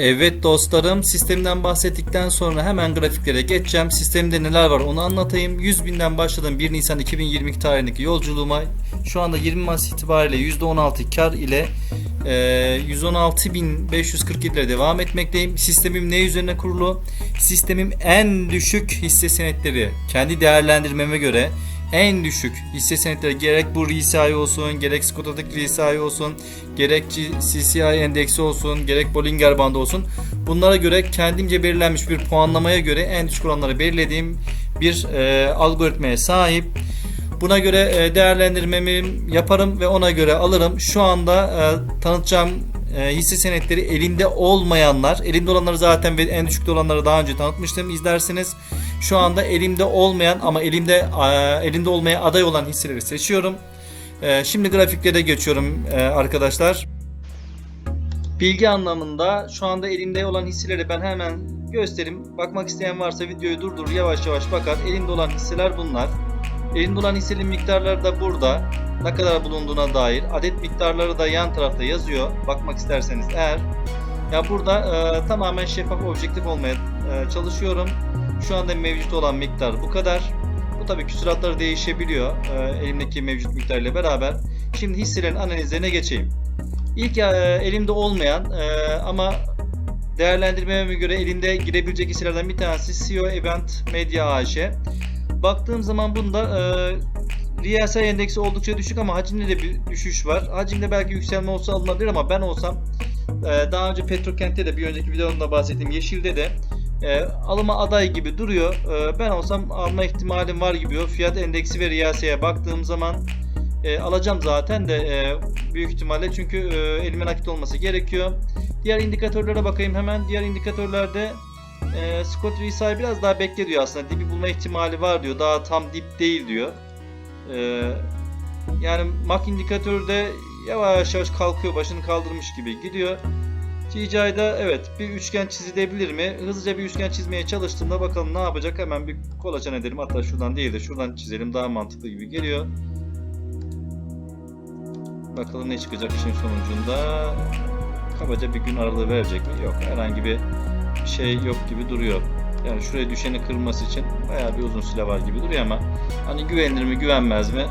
Evet dostlarım sistemden bahsettikten sonra hemen grafiklere geçeceğim. Sistemde neler var onu anlatayım. 100 binden başladım 1 Nisan 2022 tarihindeki yolculuğuma. Şu anda 20 Mayıs itibariyle %16 kar ile e, 116.547 ile devam etmekteyim. Sistemim ne üzerine kurulu? Sistemim en düşük hisse senetleri kendi değerlendirmeme göre en düşük hisse senetleri gerek bu RSI olsun, gerek Skoda'daki RSI olsun, gerek CCI endeksi olsun, gerek Bollinger bandı olsun. Bunlara göre kendimce belirlenmiş bir puanlamaya göre en düşük oranları belirlediğim bir e, algoritmaya sahip. Buna göre e, değerlendirmemi yaparım ve ona göre alırım. Şu anda e, tanıtacağım e, hisse senetleri elimde olmayanlar, elimde olanları zaten ve en düşükte olanları daha önce tanıtmıştım. İzlersiniz. Şu anda elimde olmayan ama elimde e, elimde olmaya aday olan hisseleri seçiyorum. E, şimdi grafiklere geçiyorum e, arkadaşlar. Bilgi anlamında şu anda elimde olan hisseleri ben hemen göstereyim. Bakmak isteyen varsa videoyu durdur yavaş yavaş bakar. Elimde olan hisseler bunlar. Elimde olan hissenin miktarları da burada. Ne kadar bulunduğuna dair. Adet miktarları da yan tarafta yazıyor. Bakmak isterseniz eğer. Ya burada e, tamamen şeffaf objektif olmaya e, çalışıyorum. Şu anda mevcut olan miktar bu kadar. Bu tabii küsuratları değişebiliyor e, elimdeki mevcut miktar ile beraber. Şimdi hisselerin analizlerine geçeyim. İlk e, elimde olmayan e, ama değerlendirmeme göre elimde girebilecek hisselerden bir tanesi CEO Event Media AŞ. Baktığım zaman bunda e, RSI endeksi oldukça düşük ama hacimde de bir düşüş var. Hacimde belki yükselme olsa alınabilir ama ben olsam e, daha önce Petrokent'te de bir önceki videomda bahsettiğim Yeşil'de de e, alıma aday gibi duruyor. E, ben olsam alma ihtimalim var gibi. Fiyat endeksi ve RSI'ye baktığım zaman e, alacağım zaten de e, büyük ihtimalle çünkü e, elime nakit olması gerekiyor. Diğer indikatörlere bakayım hemen. Diğer indikatörlerde e, Scott RSI biraz daha bekle diyor aslında. Dibi bulma ihtimali var diyor. Daha tam dip değil diyor. E, yani MAC indikatörde yavaş yavaş kalkıyor. Başını kaldırmış gibi gidiyor. TCI'da evet bir üçgen çizilebilir mi? Hızlıca bir üçgen çizmeye çalıştığımda bakalım ne yapacak. Hemen bir kolaçan edelim. Hatta şuradan değil de şuradan çizelim. Daha mantıklı gibi geliyor. Bakalım ne çıkacak işin sonucunda. Kabaca bir gün aralığı verecek mi? Yok. Herhangi bir şey yok gibi duruyor. Yani şuraya düşeni kırması için bayağı bir uzun süre var gibi duruyor ama hani güvenilir mi güvenmez mi?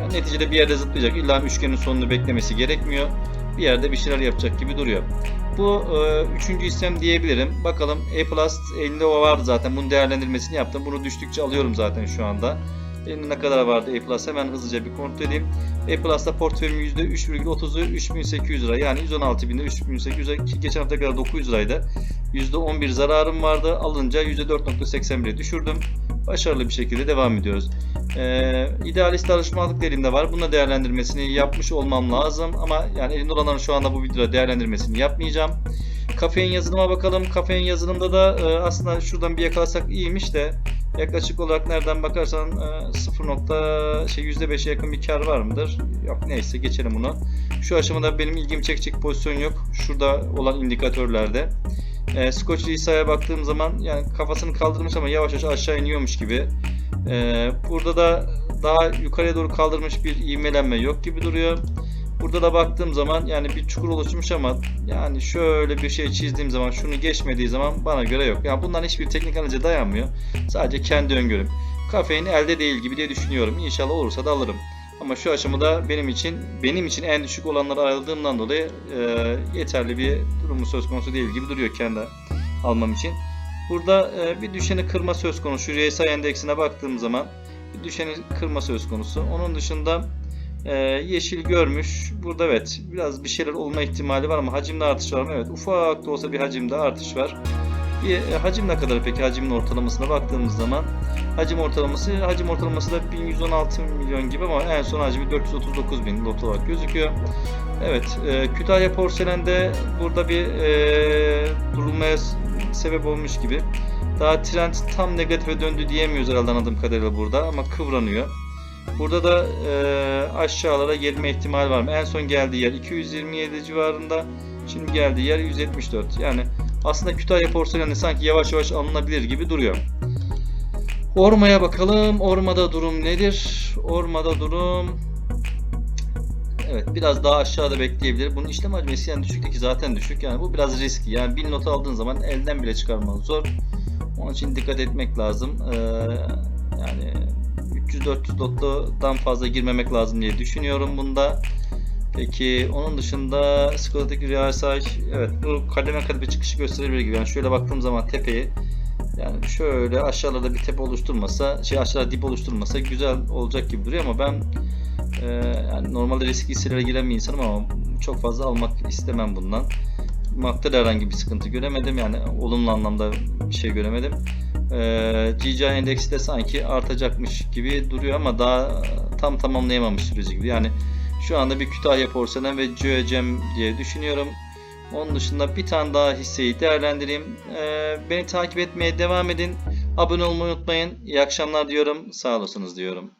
Yani neticede bir yerde zıplayacak. İlla üçgenin sonunu beklemesi gerekmiyor. Bir yerde bir şeyler yapacak gibi duruyor. Bu e, üçüncü istem diyebilirim. Bakalım A Plus elinde o vardı zaten. Bunun değerlendirmesini yaptım. Bunu düştükçe alıyorum zaten şu anda. Elimde ne kadar vardı A Plus hemen hızlıca bir kontrol edeyim. A Plus'ta portföyüm %3,30'u 3800 lira. Yani 116.000'de 3800 lira. Ki geçen hafta kadar 900 liraydı. %11 zararım vardı. Alınca %4.81'e düşürdüm. Başarılı bir şekilde devam ediyoruz. Ee, idealist alışmanlık elimde var. Bununla değerlendirmesini yapmış olmam lazım. Ama yani elimde olanların şu anda bu videoda değerlendirmesini yapmayacağım. Kafein yazılıma bakalım. Kafein yazılımda da e, aslında şuradan bir yakalasak iyiymiş de yaklaşık olarak nereden bakarsan e, 0. Şey, %5'e yakın bir kar var mıdır? Yok neyse geçelim bunu. Şu aşamada benim ilgimi çekecek pozisyon yok. Şurada olan indikatörlerde. E, Scotch Lisa'ya baktığım zaman yani kafasını kaldırmış ama yavaş yavaş aşağı iniyormuş gibi. E, burada da daha yukarıya doğru kaldırmış bir ivmelenme yok gibi duruyor. Burada da baktığım zaman yani bir çukur oluşmuş ama yani şöyle bir şey çizdiğim zaman şunu geçmediği zaman bana göre yok. Yani bundan hiçbir teknik analize dayanmıyor. Sadece kendi öngörüm. Kafein elde değil gibi diye düşünüyorum. İnşallah olursa da alırım. Ama şu aşamada benim için benim için en düşük olanları ayrıldığımdan dolayı e, yeterli bir durumu söz konusu değil gibi duruyor kendi almam için. Burada e, bir düşeni kırma söz konusu. RSI endeksine baktığım zaman bir düşeni kırma söz konusu. Onun dışında e, yeşil görmüş. Burada evet biraz bir şeyler olma ihtimali var ama hacimde artış var mı? Evet ufak da olsa bir hacimde artış var. Bir, e, hacim ne kadar peki hacmin ortalamasına baktığımız zaman hacim ortalaması hacim ortalaması da 1116 milyon gibi ama en son hacmi 439 bin lot olarak gözüküyor. Evet e, Kütahya Porselen'de burada bir e, durulmaya sebep olmuş gibi. Daha trend tam negatife döndü diyemiyoruz herhalde anladığım kadarıyla burada ama kıvranıyor. Burada da e, aşağılara gelme ihtimali var mı? En son geldiği yer 227 civarında. Şimdi geldiği yer 174. Yani aslında Kütahya porseleni sanki yavaş yavaş alınabilir gibi duruyor. Orma'ya bakalım. Orma'da durum nedir? Orma'da durum Evet biraz daha aşağıda bekleyebilir. Bunun işlem hacmi yani düşükteki zaten düşük. Yani bu biraz riskli. Yani 1000 not aldığın zaman elden bile çıkarman zor. Onun için dikkat etmek lazım. Ee, yani 300-400 nottan fazla girmemek lazım diye düşünüyorum bunda. Peki onun dışında Skoda'daki RSI evet bu kademe kademe çıkışı gösterebilir gibi. Yani şöyle baktığım zaman tepeyi yani şöyle aşağılarda bir tepe oluşturmasa, şey aşağıda dip oluşturmasa güzel olacak gibi duruyor ama ben e, yani normalde riskli hisselere giren bir insanım ama çok fazla almak istemem bundan. MAC'ta da herhangi bir sıkıntı göremedim yani olumlu anlamda bir şey göremedim. E, GCI endeksi de sanki artacakmış gibi duruyor ama daha tam tamamlayamamış süreci gibi. Yani şu anda bir Kütahya Porselen ve Geocem diye düşünüyorum. Onun dışında bir tane daha hisseyi değerlendireyim. Ee, beni takip etmeye devam edin. Abone olmayı unutmayın. İyi akşamlar diyorum. Sağ olasınız diyorum.